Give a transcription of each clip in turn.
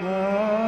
Whoa.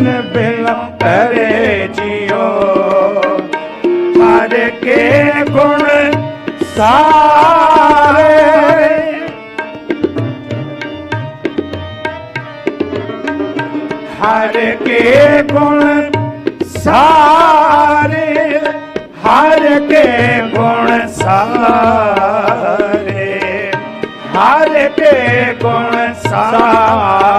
ਸਾਧਨ ਬਿਨੋ ਕਰੇ ਜਿਉ ਹਰ ਕੇ ਗੁਣ ਸਾਰੇ ਹਰ ਕੇ ਗੁਣ ਸਾਰੇ ਹਰ ਕੇ ਗੁਣ ਸਾਰੇ ਹਰ ਕੇ ਗੁਣ ਸਾਰੇ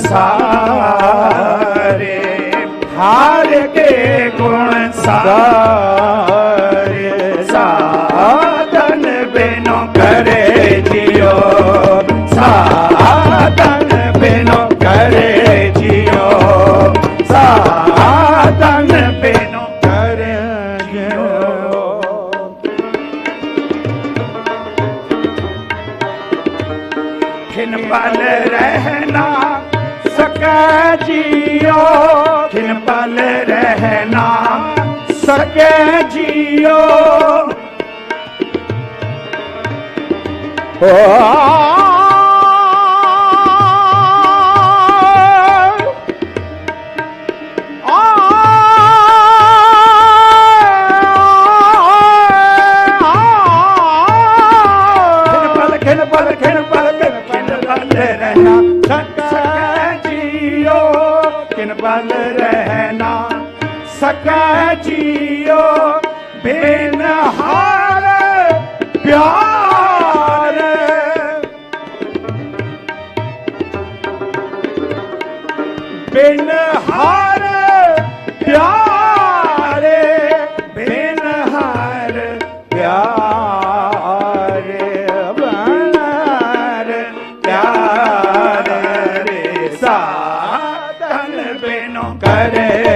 ਸਾਰੇ ਹਾਰ ਕੇ ਗੁਣ ਸਾਰੇ ਸਾਧਨ ਬਿਨੋ ਕਰੇ ਜਿਉ ਸਾਧਨ ਬਿਨੋ ਕਰੇ ਜਿਉ ਸਾਧਨ ਬਿਨੋ ਕਰੇ ਜਿਉ ਖਿਨ ਪਲ ਰਹਿਣਾ ਸਕੈ ਜਿਉ ਖਿਨ ਪਲ ਰਹਿਣਾ ਸਕੈ ਜਿਉ ਖਿਨ ਬਿਨ ਹਾਰ ਪਿਆਰ। ਬਿਨ ਹਾਰ ਪਿਆਰੇ ਬਿਨ ਹਾਰ ਪਿਆਰੇ ਬਨ ਪਿਆਰੇ ਸਾਧਨ ਬਿਨੋ ਕਰੇ।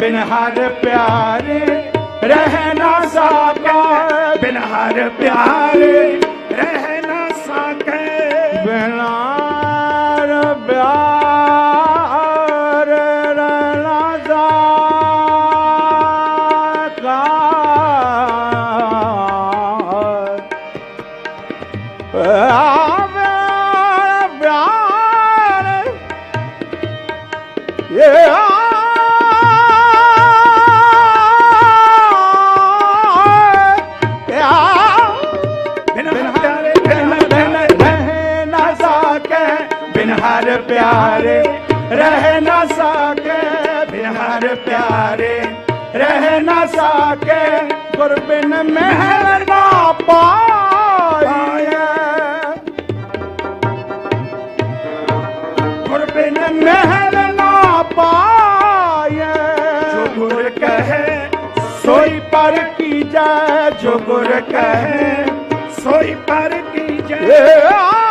ਬਿਨ ਹਰ ਪਿਆਰੇ ਰਹਿ ਨਾ ਸਾਕੈ। ਬਿਨ ਹਰ ਪਿਆਰੇ ਰਹਿ ਨਾ ਸਾਕੈ। ਬਿਨਾ सके बिन हर प्यारे रह न सके बिन हर प्यारे रह न सके गुर बिन महल ना पाए गुर बिन महल ना पाए जो गुर कहे सोई पर की जाए जो गुर कहे सोई पर की जाए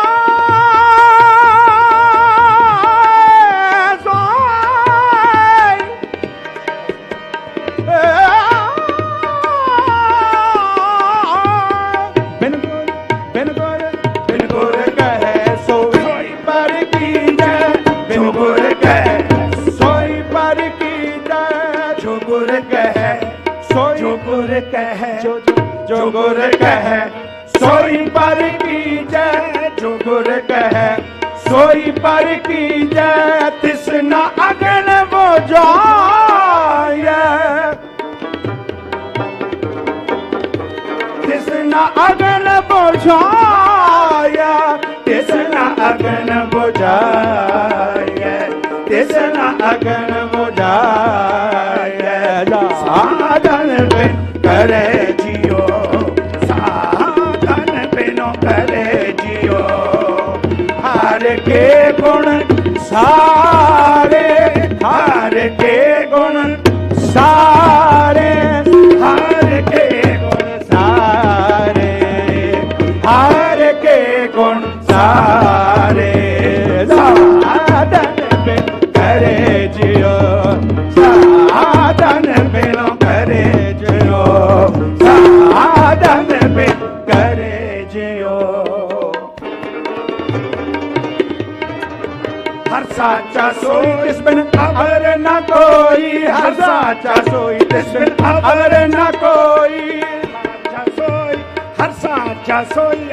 ਤਿਸ ਨ ਅਗਨ ਬੁਝਾਇਆ ਤਿਸ ਨ ਅਗਨ ਬੁਝਾਇਆ ਤਿਸ ਨ ਅਗਨ ਬੁਝਾਇਆ? ਜਾ ਸਾਧਨ ਬਿਨ ਕਰੇ ਜਿਉ ਸਾਧਨ ਬਿਨੋ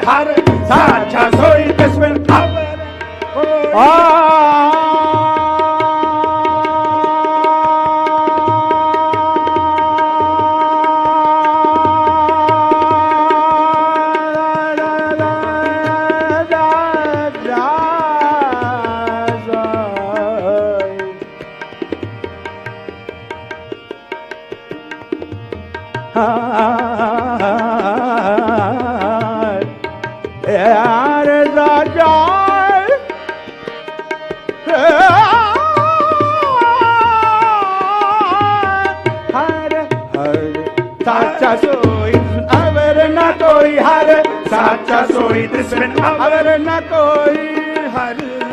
ਹਰ ਸਾਚਾ ਸੋਈ ਬਿਨ ਅਵਰ ਕੋਈ ਯਾਰ ਦਾ ਜਾਲ ਹਰ ਹਰ, ਸਾਚਾ ਸੋਈ, ਅਵਰ ਨਾ ਕੋਈ ਹਰ। ਸਾਚਾ ਸੋਈ ਤਿਸਨ ਅਵਰ ਨਾ ਕੋਈ ਹਰ।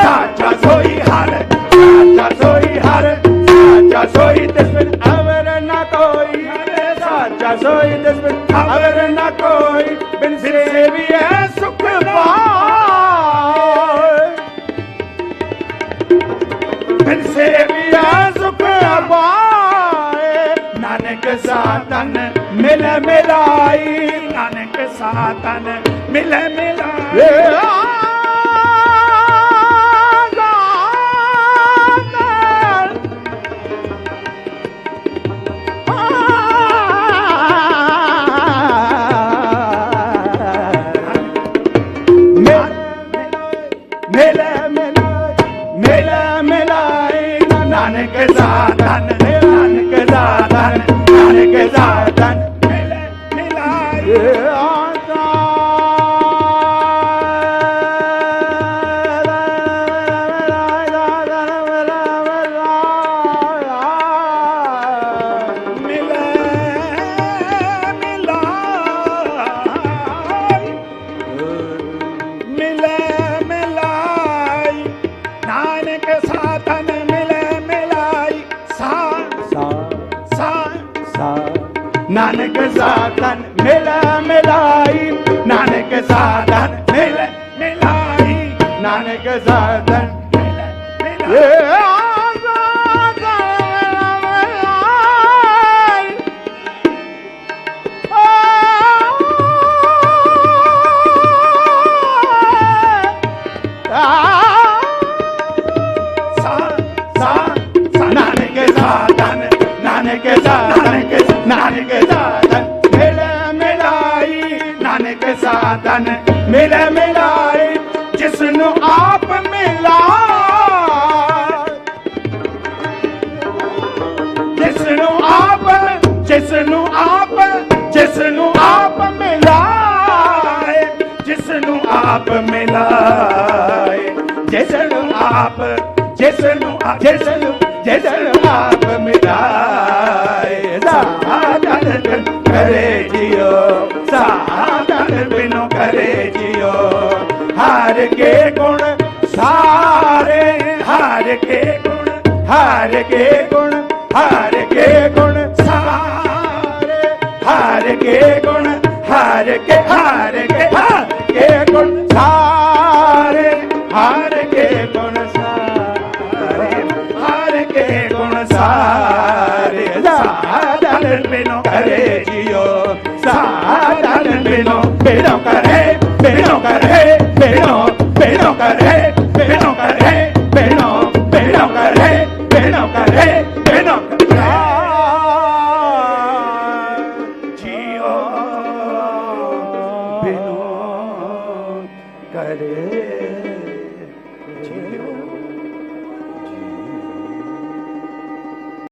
ਹਰ ਸਾਚਾ ਸੋਈ ਹਰ, ਸਾਚਾ ਸੋਈ ਹਰ, ਸਾਚਾ ਸੋਈ ਤਿਸਨ ਅਵਰ ਨਾ ਕੋਈ। ਹਰ ਸਾਚਾ ਸੋਈ ਤਿਸਨ ਅਵਰ ਨਾ ਕੋਈ। ਬਿਨ ਸੇਵੀਐ ਸੁਖ ਪਾਏ। ਬਿਨ ਸੇਵੀਐ ਸੁਖ ਪਾਏ। ਨਾਨਕ ਸਾਤਨ ਮਿਲ ਮਿਲਾਈ। ਨਾਨਕ ਸਾਤਨ ਮਿਲ ਮਿਲਾਈ। ਮੇਲਾ ਮਿਲਾਈ ਨਾਨਕ ਸਾਧਨ ਸਾਧਨ ਮਿਲ ਮਿਲਾਈ। ਨਾਨਕ ਸਾਧਨ ਮਿਲ ਮਿਲਾਈ। ਨਾਨਕ ਸਾਧਨ ਮਿਲ ਸਾਧਨ ਨਾਨਕ ਸਾਧਨ ਨਾਨਕ ਸਾਧਨ ਮਿਲੇ ਮਿਲਾਏ ਜਿਸ ਨੂੰ ਆਪ ਮਿਲਾ। ਜਿਸ ਨੂੰ ਆਪ ਜਿਸ ਨੂੰ ਆਪ ਜਿਸ ਨੂੰ ਆਪ ਮਿਲਾਏ ਜਿਸ ਨੂੰ ਆਪ ਮਿਲਾਏ। ਜਿਸ ਨੂੰ ਆਪ ਜਿਸ ਨੂੰ ਆ- ਜਿਸ ਨੂੰ ਜਿਸ ਨੂੰ ਆਪ ਮਿਲਾਏ। ਦਾ ਬਿਨ ਕਰੇ ਹਾਰ ਕੇ ਗੁਣ ਸਾਰੇ ਹਾਰ ਕੇ ਗੁਣ ਹਾਰ ਕੇ ਗੁਣ। ਬਿਨੋ